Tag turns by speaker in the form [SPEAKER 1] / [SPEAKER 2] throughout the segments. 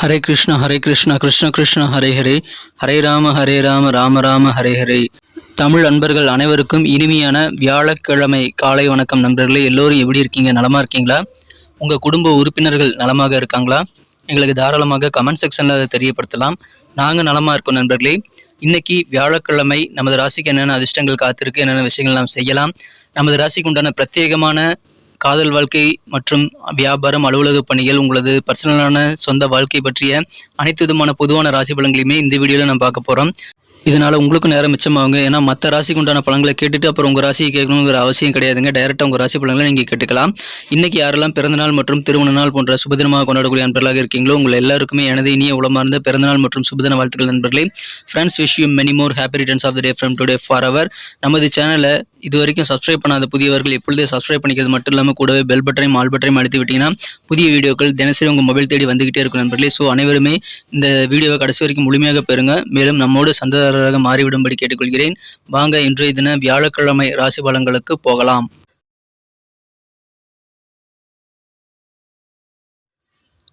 [SPEAKER 1] ஹரே கிருஷ்ணா ஹரே கிருஷ்ணா கிருஷ்ண கிருஷ்ண ஹரே ஹரே. ஹரே ராம ஹரே ராம ராம ராம ஹரே ஹரே. தமிழ் அன்பர்கள் அனைவருக்கும் இனிமையான வியாழக்கிழமை காலை வணக்கம் நண்பர்களே. எல்லோரும் எப்படி இருக்கீங்க? நலமாக இருக்கீங்களா? உங்கள் குடும்ப உறுப்பினர்கள் நலமாக இருக்காங்களா? எங்களுக்கு தாராளமாக கமெண்ட் செக்ஷனில் அதை தெரியப்படுத்தலாம். நாங்கள் நலமாக இருக்கோம் நண்பர்களே. இன்னைக்கு வியாழக்கிழமை நமது ராசிக்கு என்னென்ன அதிர்ஷ்டங்கள் காத்திருக்கு என்னென்ன விஷயங்கள் நாம் செய்யலாம் நமது ராசிக்கு உண்டான பிரத்யேகமான காதல் வாழ்க்கை மற்றும் வியாபாரம் அலுவலக பணிகள் உங்களது பர்சனலான சொந்த வாழ்க்கை பற்றிய அனைத்து விதமான பொதுவான ராசி பலன்களையுமே இந்த வீடியோவில் நம்ம பார்க்க போகிறோம் இதனால் உங்களுக்கும் நேரம் மிச்சமாகுங்க. ஏன்னா மற்ற ராசிக்கு உண்டான பழங்களை கேட்டுட்டு அப்புறம் உங்கள் ராசியை கேட்கணுங்கிற அவசியம் கிடையாதுங்க. டைரெக்டாக உங்கள் ராசி பழங்களை நீங்கள் கேட்டுக்கலாம். இன்றைக்கி யாரெல்லாம் பிறந்தநாள் மற்றும் திருமண நாள் போன்ற சுபதினமாக கொண்டாடக்கூடிய நண்பர்களாக இருக்கீங்களோ உங்கள் எல்லாருக்குமே எனது இனிய உளமார்ந்த பிறந்தநாள் மற்றும் சுபதின வாழ்த்துக்கள் நண்பர்களே. Friends wish you many more happy returns of the day from today for our நமது சேனலை இது வரைக்கும் சப்ஸ்கிரைப் பண்ணாத புதியவர்கள் எப்பொழுதே சப்ஸ்கிரைப் பண்ணிக்கிறது மட்டும் இல்லாமல் கூடவே பெல் பட்டனையும் ஆல் பட்டனையும் அழுத்தி விட்டீங்கன்னா புதிய வீடியோக்கள் தினசரி உங்கள் மொபைல் தேடி வந்துகிட்டே இருக்கும் நண்பர்களே. ஸோ அனைவருமே இந்த வீடியோவை கடைசி வரைக்கும் முழுமையாக பெறுங்க. மேலும் நம்மோடு சந்ததாரராக மாறிவிடும்படி கேட்டுக்கொள்கிறேன். வாங்க இன்றைய தின வியாழக்கிழமை ராசி பலன்களுக்கு போகலாம்.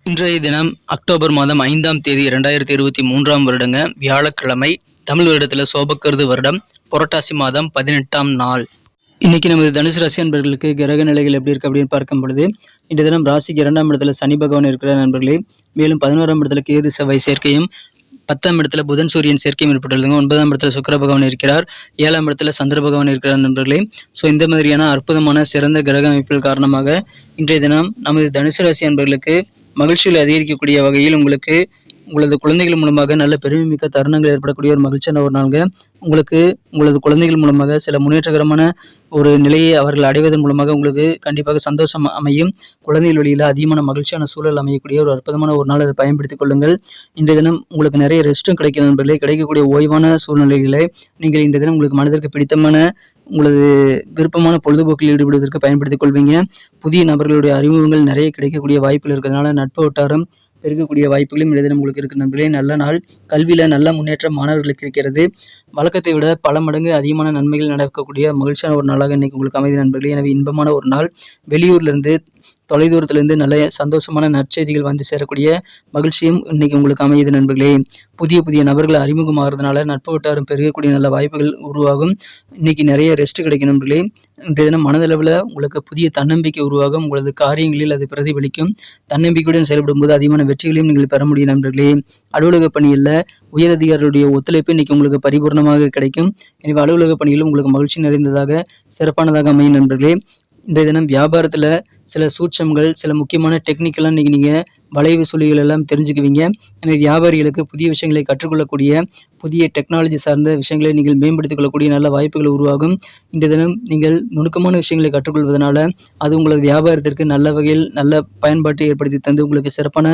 [SPEAKER 1] இன்றைய தினம் அக்டோபர் மாதம் ஐந்தாம் தேதி இரண்டாயிரத்தி இருபத்தி மூன்றாம் வருடங்க. வியாழக்கிழமை தமிழ் வருடத்தில் சோபக்கருது வருடம். புரட்டாசி மாதம் பதினெட்டாம் நாள். இன்னைக்கு நமது தனுசு ராசி நண்பர்களுக்கு கிரக நிலைகள் எப்படி இருக்கு அப்படின்னு பார்க்கும் பொழுது இன்றைய தினம் ராசிக்கு இரண்டாம் இடத்துல சனி பகவான் இருக்கிற நண்பர்களே. மேலும் பதினோராம் இடத்துல கேது செவ்வாய் சேர்க்கையும் பத்தாம் இடத்துல புதன் சூரியன் சேர்க்கையும் ஏற்பட்டுள்ளதுங்க ஒன்பதாம் இடத்துல சுக்கர பகவான் இருக்கிறார் ஏழாம் இடத்துல சந்திர பகவான் இருக்கிறார் நண்பர்களே. ஸோ இந்த மாதிரியான அற்புதமான சிறந்த கிரக அமைப்புகள் காரணமாக இன்றைய தினம் நமது தனுசு ராசி நண்பர்களுக்கு மகிழ்ச்சிகளை அதிகரிக்கக்கூடிய வகையில் உங்களுக்கு உங்களது குழந்தைகள் மூலமாக நல்ல பெருமைமிக்க தருணங்கள் ஏற்படக்கூடிய ஒரு மகிழ்ச்சியான ஒரு நாளுங்க. உங்களுக்கு உங்களது குழந்தைகள் மூலமாக சில முன்னேற்றகரமான ஒரு நிலையை அவர்கள் அடைவதன் மூலமாக உங்களுக்கு கண்டிப்பாக சந்தோஷம் அமையும். குழந்தைகள் வழியில் அதிகமான மகிழ்ச்சியான சூழல் அமையக்கூடிய ஒரு அற்புதமான ஒரு நாள் அதை பயன்படுத்திக் கொள்ளுங்கள். இன்றைய தினம் உங்களுக்கு நிறைய ரெஸ்ட்டும் கிடைக்கும் நண்பர்களே. கிடைக்கக்கூடிய ஓய்வான சூழ்நிலைகளை நீங்கள் இன்றைய தினம் உங்களுக்கு மனதிற்கு பிடித்தமான உங்களது விருப்பமான பொழுதுபோக்கில் ஈடுபடுவதற்கு பயன்படுத்திக் கொள்வீங்க. புதிய நபர்களுடைய அறிமுகங்கள் நிறைய கிடைக்கக்கூடிய வாய்ப்பில் இருக்கிறதுனால நட்பு வட்டாரம் பெருகக்கூடிய வாய்ப்புகளும் இந்த தினம் உங்களுக்கு இருக்கு நண்பர்களே. நல்ல நாள். கல்வியில் நல்ல முன்னேற்றம் மாணவர்களுக்கு இருக்கிறது. வழக்கத்தை விட பல மடங்கு அதிகமான நன்மைகள் நடக்கக்கூடிய மகிழ்ச்சியான ஒரு நாளாக இன்னைக்கு உங்களுக்கு அமைதி நண்பர்களே. எனவே இன்பமான ஒரு நாள். வெளியூர்லேருந்து தொலைதூரத்திலிருந்து நல்ல சந்தோஷமான நற்செய்திகள் வந்து சேரக்கூடிய மகிழ்ச்சியும் இன்னைக்கு உங்களுக்கு அமையுது நண்பர்களே. புதிய புதிய நபர்கள் அறிமுகமாகிறதுனால நட்பு வட்டாரம் பெருகக்கூடிய நல்ல வாய்ப்புகள் உருவாகும். இன்னைக்கு நிறைய ரெஸ்ட் கிடைக்கும் நண்பர்களே. இன்றைய தினம் மனதளவில் உங்களுக்கு புதிய தன்னம்பிக்கை உருவாகும். உங்களது காரியங்களில் அது பிரதிபலிக்கும். தன்னம்பிக்கையுடன் செயல்படும் போது அதிகமான வெற்றிகளையும் நீங்கள் பெற முடியும் நண்பர்களே. அலுவலக பணியில் உயரதிகாரிகளுடைய ஒத்துழைப்பு இன்னைக்கு உங்களுக்கு பரிபூர்ணமாக கிடைக்கும். எனவே அலுவலக பணியில் உங்களுக்கு மகிழ்ச்சி நிறைந்ததாக சிறப்பானதாக அமையும் நண்பர்களே. இன்றைய தினம் வியாபாரத்தில் சில சூட்சங்கள் சில முக்கியமான டெக்னிக்கெல்லாம் இன்றைக்கி நீங்கள் வளைவு சொல்லிகள் எல்லாம் தெரிஞ்சுக்குவீங்க. எனவே வியாபாரிகளுக்கு புதிய விஷயங்களை கற்றுக்கொள்ளக்கூடிய புதிய டெக்னாலஜி சார்ந்த விஷயங்களை நீங்கள் மேம்படுத்திக் கொள்ளக்கூடிய நல்ல வாய்ப்புகள் உருவாகும். இன்றைய தினம் நீங்கள் நுணுக்கமான விஷயங்களை கற்றுக்கொள்வதனால அது உங்களது வியாபாரத்திற்கு நல்ல வகையில் நல்ல பயன்பாட்டை ஏற்படுத்தி தந்து உங்களுக்கு சிறப்பான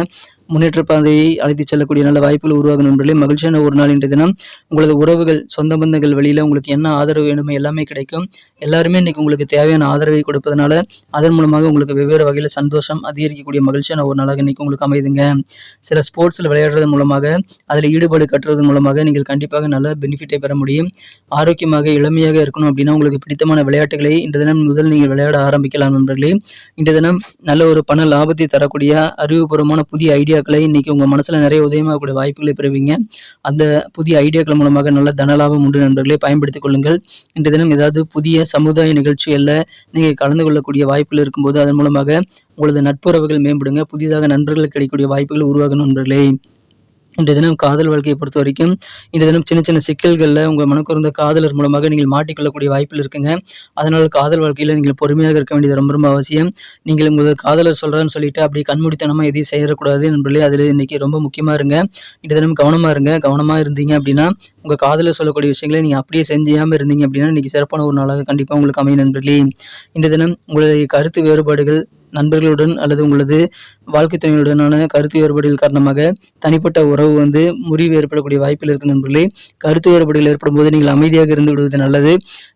[SPEAKER 1] முன்னேற்ற பாதையை அழைத்துச் செல்லக்கூடிய நல்ல வாய்ப்புகள் உருவாகும் நண்பர்களே மகிழ்ச்சியான ஒரு நாள் இன்றைய தினம். உங்களது உறவுகள் சொந்த பந்தங்கள் வழியில் உங்களுக்கு என்ன ஆதரவு வேணுமோ எல்லாமே கிடைக்கும். எல்லாருமே இன்னைக்கு உங்களுக்கு தேவையான ஆதரவை கொடுப்பதனால அதன் மூலமாக உங்களுக்கு வெவ்வேறு வகையில் சந்தோஷம் அதிகரிக்கக்கூடிய மகிழ்ச்சியான ஒரு நாளாக இன்னைக்கு உங்களுக்கு அமையுதுங்க. சில ஸ்போர்ட்ஸில் விளையாடுறது மூலமாக அதில் ஈடுபாடு கட்டுறது மூலமாக நீங்கள் கண்டிப்பாக நல்ல பெனிஃபிட்டை பெற முடியும். ஆரோக்கியமாக இளமையாக இருக்கணும் அப்படின்னா உங்களுக்கு பிடித்தமான விளையாட்டுகளை இன்று தினம் முதல் நீங்கள் விளையாட ஆரம்பிக்கலாம் நண்பர்களே. இன்று தினம் நல்ல ஒரு பண லாபத்தை தரக்கூடிய அறிவுபூர்வமான புதிய ஐடியாக்களை இன்னைக்கு உங்கள் மனசில் நிறைய உதயமாகக்கூடிய வாய்ப்புகளை பெறுவீங்க. அந்த புதிய ஐடியாக்கள் மூலமாக நல்ல தன லாபம் உண்டு நண்பர்களை. பயன்படுத்திக் கொள்ளுங்கள். இன்று தினம் ஏதாவது புதிய சமுதாய நிகழ்ச்சிகளில் நீங்கள் கலந்து கொள்ளக்கூடிய வாய்ப்புகள் இருக்கும்போது அதன் மூலமாக உங்களது நட்புறவுகள் மேம்படுங்க. புதிதாக நண்பர்கள் கிடைக்கக்கூடிய வாய்ப்புகள் உருவாகும் நண்பர்களே. இன்றைய தினம் காதல் வாழ்க்கையை பொறுத்த வரைக்கும் இன்றைய தினம் சின்ன சின்ன சிக்கல்களில் உங்கள் மனக்குறந்த காதலர் மூலமாக நீங்கள் மாட்டிக்கொள்ளக்கூடிய வாய்ப்பில் இருக்குங்க. அதனால் காதல் வாழ்க்கையில் நீங்கள் பொறுமையாக இருக்க வேண்டியது ரொம்ப ரொம்ப அவசியம். நீங்கள் உங்கள் காதலர் சொல்கிறான்னு சொல்லிட்டு அப்படி கண்மூடித்தனமாக எதையும் செய்யக்கூடாது நண்பர்களே. அதில் இன்றைக்கி ரொம்ப முக்கியமாக இருங்க. இன்றைய தினம் கவனமாக இருங்க. கவனமாக இருந்தீங்க அப்படின்னா உங்கள் காதலர் சொல்லக்கூடிய விஷயங்களை நீங்கள் அப்படியே செஞ்சாமல் இருந்தீங்க அப்படின்னா இன்றைக்கி சிறப்பான ஒரு நாளாக கண்டிப்பாக உங்களுக்கு அமையும் நண்பர்களே. இன்றைய தினம் உங்களுடைய கருத்து வேறுபாடுகள் நண்பர்களுடன் அல்லது உங்களது வாழ்க்கை துணையுடனான கருத்து வேறுபாடுகள் காரணமாக தனிப்பட்ட உறவு வந்து முறிவு ஏற்படக்கூடிய வாய்ப்பில் இருக்கு நண்பர்களே. கருத்து வேறுபாடுகள் ஏற்படும் போது நீங்கள் அமைதியாக இருந்து விடுவது நல்லது.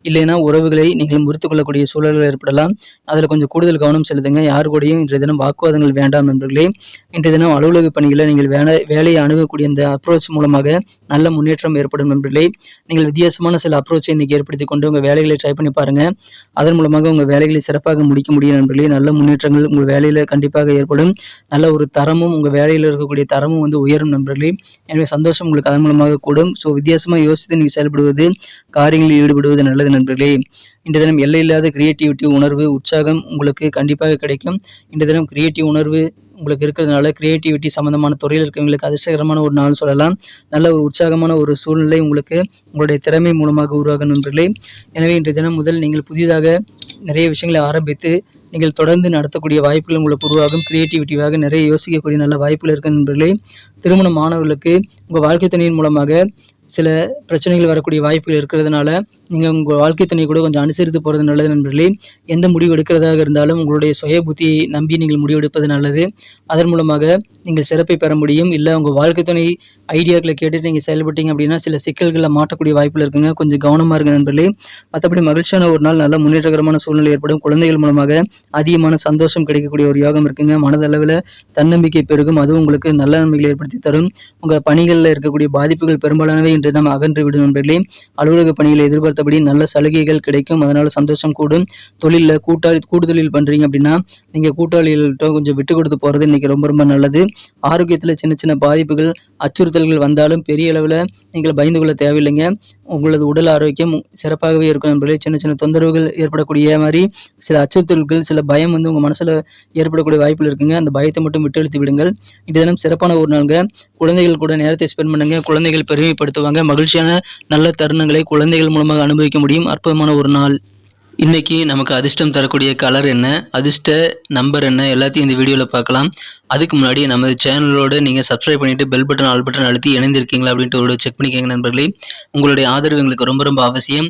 [SPEAKER 1] இல்லைன்னா உறவுகளை நீங்கள் முறித்து கொள்ளக்கூடிய சூழல்கள் ஏற்படலாம். அதில் கொஞ்சம் கூடுதல் கவனம் செலுத்துங்க. யாரு கூடயும் இன்றைய தினம் வாக்குவாதங்கள் வேண்டாம் நண்பர்களே. இன்றைய தினம் அலுவலக பணிகளை நீங்கள் வேலை வேலையை அணுகக்கூடிய இந்த அப்ரோச் மூலமாக நல்ல முன்னேற்றம் ஏற்படும் நண்பர்களே. நீங்கள் வித்தியாசமான சில அப்ரோச்சை இன்னைக்கு ஏற்படுத்தி கொண்டு உங்கள் வேலைகளை ட்ரை பண்ணி பாருங்க. அதன் மூலமாக உங்கள் வேலைகளை சிறப்பாக முடிக்க முடியும் நண்பர்களே. நல்ல முன்னேற்றம் முன்னேற்றங்கள் உங்கள் வேலையில் கண்டிப்பாக ஏற்படும். நல்ல ஒரு தரமும் உங்கள் வேலையில் இருக்கக்கூடிய தரமும் வந்து உயரும் நண்பர்களே. எனவே சந்தோஷம் உங்களுக்கு அதன் மூலமாக கூடும். ஸோ வித்தியாசமாக யோசித்து நீங்கள் செயல்படுவது காரியங்களில் ஈடுபடுவது நல்லது நண்பர்களே. இன்றைய தினம் எல்லையில்லாத கிரியேட்டிவிட்டி உணர்வு உற்சாகம் உங்களுக்கு கண்டிப்பாக கிடைக்கும். இன்றைய தினம் கிரியேட்டிவ் உணர்வு உங்களுக்கு இருக்கிறதுனால கிரியேட்டிவிட்டி சம்மந்தமான துறையில் இருக்கவங்களுக்கு அதிர்ஷ்டகரமான ஒரு நாள் சொல்லலாம். நல்ல ஒரு உற்சாகமான ஒரு சூழ்நிலை உங்களுக்கு உங்களுடைய திறமை மூலமாக உருவாகும் நண்பர்களே. எனவே இன்றைய தினம் முதல் நீங்கள் புதிதாக நிறைய விஷயங்களை ஆரம்பித்து நீங்கள் தொடர்ந்து நடத்தக்கூடிய வாய்ப்புகள் உங்களுக்கு உருவாகும். கிரியேட்டிவிட்டியாக நிறைய யோசிக்கக்கூடிய நல்ல வாய்ப்புகள் இருக்கு நண்பர்களே. திருமண மாணவர்களுக்கு உங்கள் வாழ்க்கை துணையின் மூலமாக சில பிரச்சனைகள் வரக்கூடிய வாய்ப்புகள் இருக்கிறதுனால நீங்கள் உங்கள் வாழ்க்கை துணை கூட கொஞ்சம் அனுசரித்து போகிறது நல்லது நண்பர்களே. எந்த முடிவு எடுக்கிறதாக இருந்தாலும் உங்களுடைய சுய புத்தியை நம்பி நீங்கள் முடிவெடுப்பது நல்லது. அதன் மூலமாக நீங்கள் சிறப்பை பெற முடியும். இல்லை உங்கள் வாழ்க்கை துணை ஐடியாக்களை கேட்டுட்டு நீங்கள் செயல்பட்டீங்க அப்படின்னா சில சிக்கல்களில் மாட்டக்கூடிய வாய்ப்புகள் இருக்குங்க. கொஞ்சம் கவனமாக இருங்க நண்பர்களே. மற்றபடி மகிழ்ச்சியான ஒரு நாள் நல்ல முன்னேற்றகரமான சூழ்நிலை ஏற்படும். குழந்தைகள் மூலமாக அதிகமான சந்தோஷம் கிடைக்கக்கூடிய ஒரு யோகம் இருக்குங்க. மனதளவில் தன்னம்பிக்கை பெருகும். அதுவும் உங்களுக்கு நல்ல நன்மைகளை ஏற்படுத்தி தரும். உங்கள் பணிகளில் இருக்கக்கூடிய பாதிப்புகள் பெரும்பாலானவை இன்று நாம் அகன்று நண்பர்களே அலுவலக பணிகளை எதிர்பார்த்தபடி நல்ல சலுகைகள் கிடைக்கும். அதனால சந்தோஷம் கூடும். தொழிலில் கூட்டாளி கூடுதலில் பண்ணுறீங்க அப்படின்னா நீங்கள் கூட்டாளிகள்கிட்ட கொஞ்சம் விட்டு கொடுத்து போகிறது இன்னைக்கு ரொம்ப ரொம்ப நல்லது. ஆரோக்கியத்தில் சின்ன சின்ன பாதிப்புகள் அச்சுறுத்தல்கள் வந்தாலும் பெரிய அளவில் நீங்கள் பயந்து கொள்ள தேவையில்லைங்க. உங்களது உடல் ஆரோக்கியம் சிறப்பாகவே இருக்கும் நண்பர்களே. சின்ன சின்ன தொந்தரவுகள் ஏற்படக்கூடிய மாதிரி சில அச்சுறுத்தல்கள் சில பயம் வந்து உங்கள் மனசில் ஏற்படக்கூடிய வாய்ப்புகள் இருக்குங்க. அந்த பயத்தை மட்டும் விட்டெழுத்து விடுங்கள். இந்த தினம் சிறப்பான ஒரு நாளுங்க. குழந்தைகள் கூட நேரத்தை ஸ்பெண்ட் பண்ணுங்க. குழந்தைகள் பெருமைப்படுத்துவாங்க. மகிழ்ச்சியான நல்ல தருணங்களை குழந்தைகள் மூலமாக அனுபவிக்க முடியும். அற்புதமான ஒரு நாள். இன்னைக்கு நமக்கு அதிர்ஷ்டம் தரக்கூடிய கலர் என்ன? அதிர்ஷ்ட நம்பர் என்ன? எல்லாத்தையும் இந்த வீடியோவில் பார்க்கலாம். அதுக்கு முன்னாடி நமது சேனலோட நீங்கள் சப்ஸ்கிரைப் பண்ணிட்டு பெல் பட்டன் ஆல் பட்டன் அழுத்தி இணைந்திருக்கீங்களா அப்படின்ட்டு ஒரு செக் பண்ணிக்கோங்க நண்பர்களே. உங்களுடைய ஆதரவு எங்களுக்கு ரொம்ப ரொம்ப அவசியம்.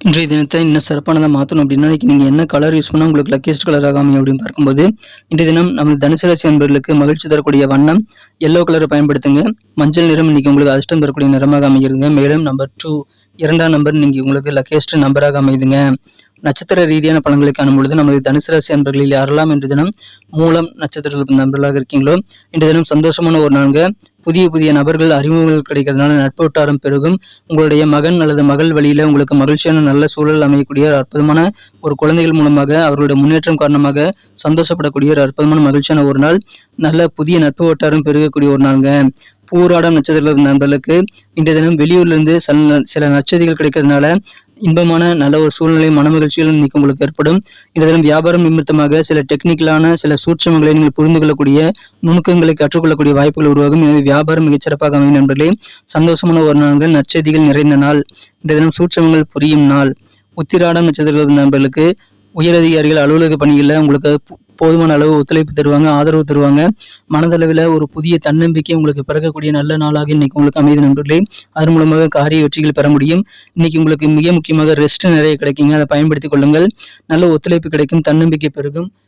[SPEAKER 1] இன்றைய தினத்தை இன்னும் சிறப்பானதாக மாற்றணும் அப்படின்னா நீங்கள் என்ன கலர் யூஸ் பண்ணால் உங்களுக்கு லக்கியஸ்ட் கலராக அமையும் அப்படின்னு பார்க்கும்போது இன்றைய தினம் நமது தனுசு ராசி அன்பர்களுக்கு மகிழ்ச்சி தரக்கூடிய வண்ணம் எல்லோ கலரை பயன்படுத்துங்க. மஞ்சள் நிறம் இன்னைக்கு உங்களுக்கு அதிர்ஷ்டம் தரக்கூடிய நிறமாக அமைகிறது மேலும் நம்பர் டூ இரண்டாம் நம்பர் நீங்கள் உங்களுக்கு லக்கியஸ்ட் நம்பராக அமையுதுங்க நட்சத்திர ரீதியான பலன்களை காணும் பொழுது நமது தனுசு ராசி அன்பர்களில் யாரெல்லாம் இன்று தினம் மூலம் நட்சத்திர நண்பர்களாக இருக்கீங்களோ இன்று தினம் சந்தோஷமான ஒரு நான்கு புதிய புதிய நபர்கள் அறிமுகங்கள் கிடைக்கிறதுனால நட்பு வட்டாரம் பெருகும். உங்களுடைய மகன் அல்லது மகள் வழியில் உங்களுக்கு மகிழ்ச்சியான நல்ல சூழல் அமையக்கூடிய ஒரு அற்புதமான ஒரு குழந்தைகள் மூலமாக அவர்களுடைய முன்னேற்றம் காரணமாக சந்தோஷப்படக்கூடிய ஒரு அற்புதமான மகிழ்ச்சியான ஒரு நாள். நல்ல புதிய நட்பு வட்டாரம் பெருகக்கூடிய ஒரு நாளுங்க. பூராடம் நட்சத்திர நண்பர்களுக்கு இன்றைய தினம் வெளியூர்லேருந்து சில சில நட்சதிகள் கிடைக்கிறதுனால இன்பமான நல்ல ஒரு சூழ்நிலை மனமகிழ்ச்சிகள் இன்னைக்கு உங்களுக்கு ஏற்படும். இந்த தினம் வியாபாரம் நிமித்தமாக சில டெக்னிக்கலான சில சூட்சமங்களை நீங்கள் புரிந்து கொள்ளக்கூடிய நுணுக்கங்களை கற்றுக்கொள்ளக்கூடிய வாய்ப்புகள் உருவாகும். எனவே வியாபாரம் மிகச்சிறப்பாக அமையும் நண்பர்களே. சந்தோஷமான ஒரு நாள்கள் நற்செய்திகள் நிறைந்த நாள். இந்த தினம் சூட்சமங்கள் புரியும் நாள். உத்திராடம் நட்சத்திர நண்பர்களுக்கு உயரதிகாரிகள் அலுவலக பணிகளில் உங்களுக்கு போதுமான அளவு ஒத்துழைப்பு தருவாங்க ஆதரவு தருவாங்க. மனதளவில் ஒரு புதிய தன்னம்பிக்கை உங்களுக்கு பிறக்கக்கூடிய நல்ல நாளாக இன்னைக்கு உங்களுக்கு அமைதி நண்பர்களே. அதன் மூலமாக காரிய வெற்றிகள் பெற முடியும். இன்னைக்கு உங்களுக்கு மிக முக்கியமாக ரெஸ்ட் நிறைய கிடைக்குங்க. அதை பயன்படுத்திக் கொள்ளுங்கள். நல்ல ஒத்துழைப்பு கிடைக்கும் தன்னம்பிக்கை பெருகும்.